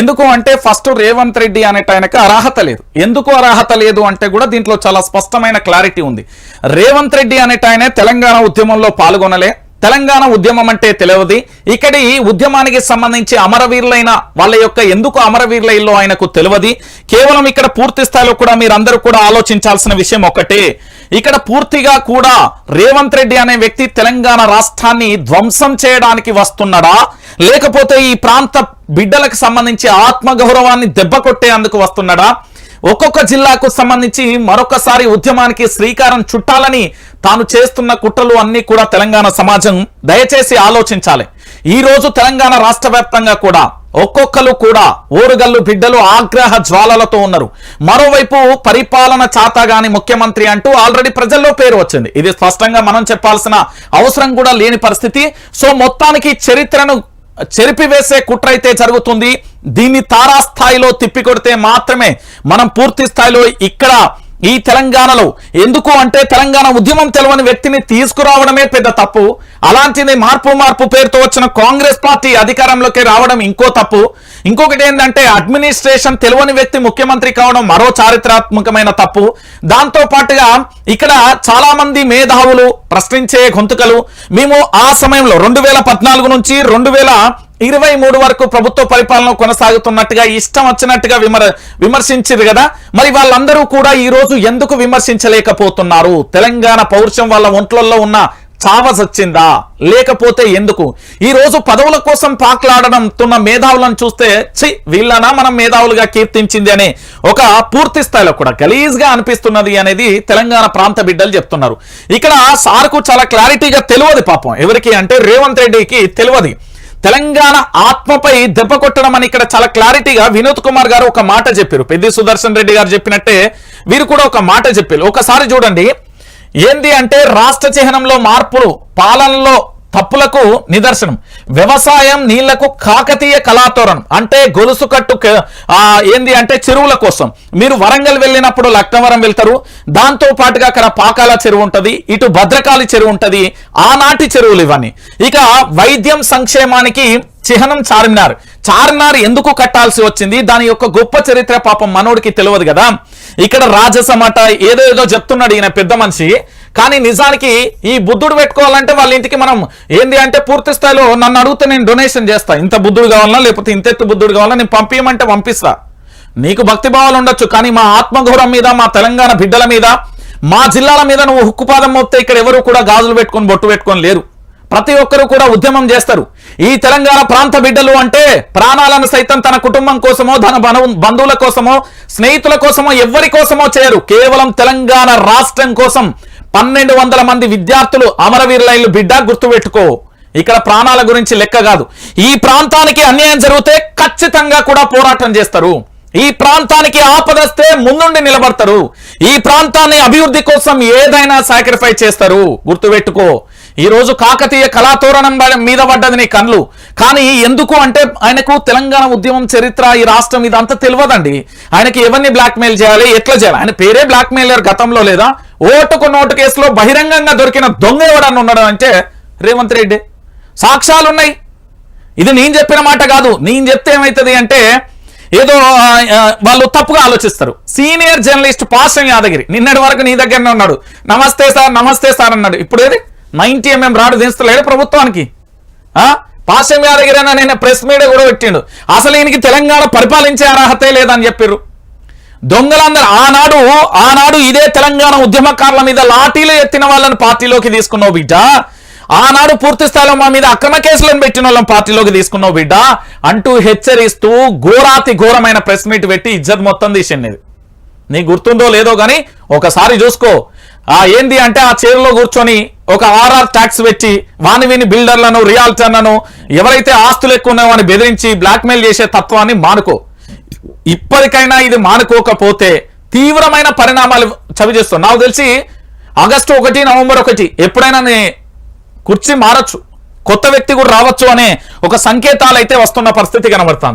ఎందుకు అంటే ఫస్ట్ రేవంత్ రెడ్డి అనేట ఆయనకు అర్హత లేదు. ఎందుకు అర్హత లేదు అంటే కూడా దీంట్లో చాలా స్పష్టమైన క్లారిటీ ఉంది. రేవంత్ రెడ్డి అనేట ఆయన తెలంగాణ ఉద్యమంలో పాల్గొనలే. తెలంగాణ ఉద్యమం అంటే తెలియదు. ఇక్కడి ఉద్యమానికి సంబంధించి అమరవీరులైన వాళ్ళ యొక్క ఎందుకు అమరవీరులైలో ఆయనకు తెలియదు. కేవలం ఇక్కడ పూర్తి స్థాయిలో కూడా మీరందరూ కూడా ఆలోచించాల్సిన విషయం ఒకటే. ఇక్కడ పూర్తిగా కూడా రేవంత్ రెడ్డి అనే వ్యక్తి తెలంగాణ రాష్ట్రాన్ని ధ్వంసం చేయడానికి వస్తున్నాడా? లేకపోతే ఈ ప్రాంత బిడ్డలకు సంబంధించి ఆత్మగౌరవాన్ని దెబ్బ కొట్టేందుకు వస్తున్నాడా? ఒక్కొక్క జిల్లాకు సంబంధించి మరొకసారి ఉద్యమానికి శ్రీకారం చుట్టాలని తాను చేస్తున్న కుట్రలు అన్నీ కూడా తెలంగాణ సమాజం దయచేసి ఆలోచించాలి. ఈ రోజు తెలంగాణ రాష్ట్ర వ్యాప్తంగా కూడా ఒక్కొక్కరు కూడా ఓరుగల్లు బిడ్డలు ఆగ్రహ జ్వాలలతో ఉన్నారు. మరోవైపు పరిపాలన చాతగాని ముఖ్యమంత్రి అంటూ ఆల్రెడీ ప్రజల్లో పేరు వచ్చింది. ఇది స్పష్టంగా మనం చెప్పాల్సిన అవసరం కూడా లేని పరిస్థితి. సో మొత్తానికి చరిత్రను చెరిపివేసే కుట్ర అయితే జరుగుతుంది. దీన్ని తారాస్థాయిలో తిప్పికొడితే మాత్రమే మనం పూర్తి స్థాయిలో ఇక్కడ ఈ తెలంగాణలో ఎందుకు అంటే తెలంగాణ ఉద్యమం తెలవని వ్యక్తిని తీసుకురావడమే పెద్ద తప్పు. అలాంటిది మార్పు మార్పు పేరుతో వచ్చిన కాంగ్రెస్ పార్టీ అధికారంలోకి రావడం ఇంకో తప్పు. ఇంకొకటి ఏంటంటే అడ్మినిస్ట్రేషన్ తెలియని వ్యక్తి ముఖ్యమంత్రి కావడం మరో చారిత్రాత్మకమైన తప్పు. దాంతో పాటుగా ఇక్కడ చాలా మంది మేధావులు ప్రశ్నించే గొంతుకలు. మేము ఆ సమయంలో రెండు వేల పద్నాలుగు నుంచి రెండు వేల ఇరవై మూడు వరకు ప్రభుత్వ పరిపాలన కొనసాగుతున్నట్టుగా ఇష్టం వచ్చినట్టుగా విమర్ విమర్శించారు కదా? మరి వాళ్ళందరూ కూడా ఈ రోజు ఎందుకు విమర్శించలేకపోతున్నారు? తెలంగాణ పౌరుషం వాళ్ళ ఒంట్లలో ఉన్న చావ సచ్చిందా లేకపోతే ఎందుకు? ఈ రోజు పదవుల కోసం పాకులాడడంతున్న మేధావులను చూస్తే చి వీళ్ళనా మనం మేధావులుగా కీర్తించింది అనే ఒక పూర్తి స్థాయిలో కూడా గలీజ్గా అనిపిస్తున్నది అనేది తెలంగాణ ప్రాంత బిడ్డలు చెప్తున్నారు. ఇక్కడ సార్కు చాలా క్లారిటీగా తెలియదు పాపం. ఎవరికి అంటే రేవంత్ రెడ్డికి తెలియదు. తెలంగాణ ఆత్మపై దెబ్బ కొట్టడం అని ఇక్కడ చాలా క్లారిటీగా వినోద్ కుమార్ గారు ఒక మాట చెప్పారు. పెద్ది సుదర్శన్ రెడ్డి గారు చెప్పినట్టే వీరు కూడా ఒక మాట చెప్పారు. ఒకసారి చూడండి. ఏంది అంటే రాష్ట్ర చిహ్నంలో మార్పులు పాలనలో తప్పులకు నిదర్శనం. వ్యవసాయం నీళ్ళకు కాకతీయ కళాతోరణం. అంటే గొలుసు కట్టు ఏంది అంటే చెరువుల కోసం. మీరు వరంగల్ వెళ్ళినప్పుడు లక్నవరం వెళ్తారు. దాంతో పాటుగా అక్కడ పాకాల చెరువు ఉంటది. ఇటు భద్రకాళి చెరువు ఉంటుంది. ఆనాటి చెరువులు ఇవన్నీ. ఇక వైద్యం సంక్షేమానికి చిహ్నం చార్మినార్. చార్మినార్ ఎందుకు కట్టాల్సి వచ్చింది? దాని యొక్క గొప్ప చరిత్ర పాపం మనోడికి తెలియదు కదా. ఇక్కడ రాజసమట ఏదో ఏదో చెప్తున్నాడు ఈయన పెద్ద మనిషి. కానీ నిజానికి ఈ బుద్ధుడు పెట్టుకోవాలంటే వాళ్ళ ఇంటికి మనం ఏంది అంటే పూర్తి స్థాయిలో నన్ను అడిగితే నేను డొనేషన్ చేస్తా. ఇంత బుద్ధుడు కావాలన్నా లేకపోతే ఇంత ఎత్తు బుద్ధుడు కావాలన్నా నేను పంపించమంటే పంపిస్తా. నీకు భక్తి భావాలు ఉండొచ్చు కానీ మా ఆత్మగౌరవం మీద మా తెలంగాణ బిడ్డల మీద మా జిల్లాల మీద నువ్వు హుక్కుపాదం మోపితే ఇక్కడ ఎవరు కూడా గాజులు పెట్టుకొని బొట్టు పెట్టుకొని లేరు. ప్రతి ఒక్కరు కూడా ఉద్యమం చేస్తారు. ఈ తెలంగాణ ప్రాంత బిడ్డలు అంటే ప్రాణాలను సైతం తన కుటుంబం కోసమో తన బంధువుల కోసమో స్నేహితుల కోసమో ఎవరి కోసమో చేయరు. కేవలం తెలంగాణ రాష్ట్రం కోసం పన్నెండు వందల మంది విద్యార్థులు అమరవీరులైన్లు బిడ్డ గుర్తుపెట్టుకో. ఇక్కడ ప్రాణాల గురించి లెక్క కాదు. ఈ ప్రాంతానికి అన్యాయం జరిగితే ఖచ్చితంగా కూడా పోరాటం చేస్తారు. ఈ ప్రాంతానికి ఆపదస్తే ముందుండి నిలబడతారు. ఈ ప్రాంతాన్ని అభివృద్ధి కోసం ఏదైనా సాక్రిఫై చేస్తారు. గుర్తుపెట్టుకో. ఈ రోజు కాకతీయ కళాతోరణం మీద పడ్డది నీ కళ్ళు. కానీ ఎందుకు అంటే ఆయనకు తెలంగాణ ఉద్యమం చరిత్ర ఈ రాష్ట్రం ఇదంతా తెలియదండి. ఆయనకి ఎవరిని బ్లాక్మెయిల్ చేయాలి? ఎట్లా చేయాలి? ఆయన పేరే బ్లాక్మెయిలర్ గతంలో లేదా? ఓటుకు నోటు కేసులో బహిరంగంగా దొరికిన దొంగ ఎవడన్నా ఉండడం అంటే రేవంత్ రెడ్డి. సాక్ష్యాలు ఉన్నాయి ఇది నేను చెప్పిన మాట కాదు. నేను చెప్తే ఏమవుతుంది అంటే ఏదో వాళ్ళు తప్పుగా ఆలోచిస్తారు. సీనియర్ జర్నలిస్ట్ పాశం యాదగిరి. నిన్నటి వరకు నీ దగ్గరనే ఉన్నాడు. నమస్తే సార్ నమస్తే సార్ అన్నాడు. ఇప్పుడు ఏది? నైన్టీ ఎంఎం రాడు దించలేడు ప్రభుత్వానికి. పాశం యాదగిరి అని నేను ప్రెస్ మీడియా కూడా పెట్టిండు. అసలు ఈయనకి తెలంగాణ పరిపాలించే అర్హతే లేదని చెప్పారు దొంగలందరూ ఆనాడు ఆనాడు ఇదే తెలంగాణ ఉద్యమకారుల మీద లాఠీలు ఎత్తిన వాళ్ళని పార్టీలోకి తీసుకున్నావు బిడ్డ. ఆనాడు పూర్తి స్థాయిలో మా మీద అక్రమ కేసులను పెట్టిన వాళ్ళని పార్టీలోకి తీసుకున్నావు బిడ్డ. అంటూ హెచ్చరిస్తూ ఘోరాతి ఘోరమైన ప్రెస్ మీట్ పెట్టి ఇజ్జత్ మొత్తం తీసింది. నీకు గుర్తుందో లేదో కానీ ఒకసారి చూసుకో. ఆ ఏంది అంటే ఆ చైర్లో కూర్చొని ఒక ఆర్ఆర్ ట్యాక్స్ పెట్టి వాని విని బిల్డర్లను రియాల్టర్లను ఎవరైతే ఆస్తులు ఎక్కువ ఉన్నాయో వాని బెదిరించి బ్లాక్మెయిల్ చేసే తత్వాన్ని మానుకో. ఇప్పటికైనా ఇది మానుకోకపోతే తీవ్రమైన పరిణామాలు చవి చేస్తాం. నాకు తెలిసి ఆగస్టు ఒకటి నవంబర్ ఒకటి ఎప్పుడైనా కుర్చీ మారచ్చు. కొత్త వ్యక్తి కూడా రావచ్చు అనే ఒక సంకేతాలు అయితే వస్తున్న పరిస్థితి కనబడుతుంది.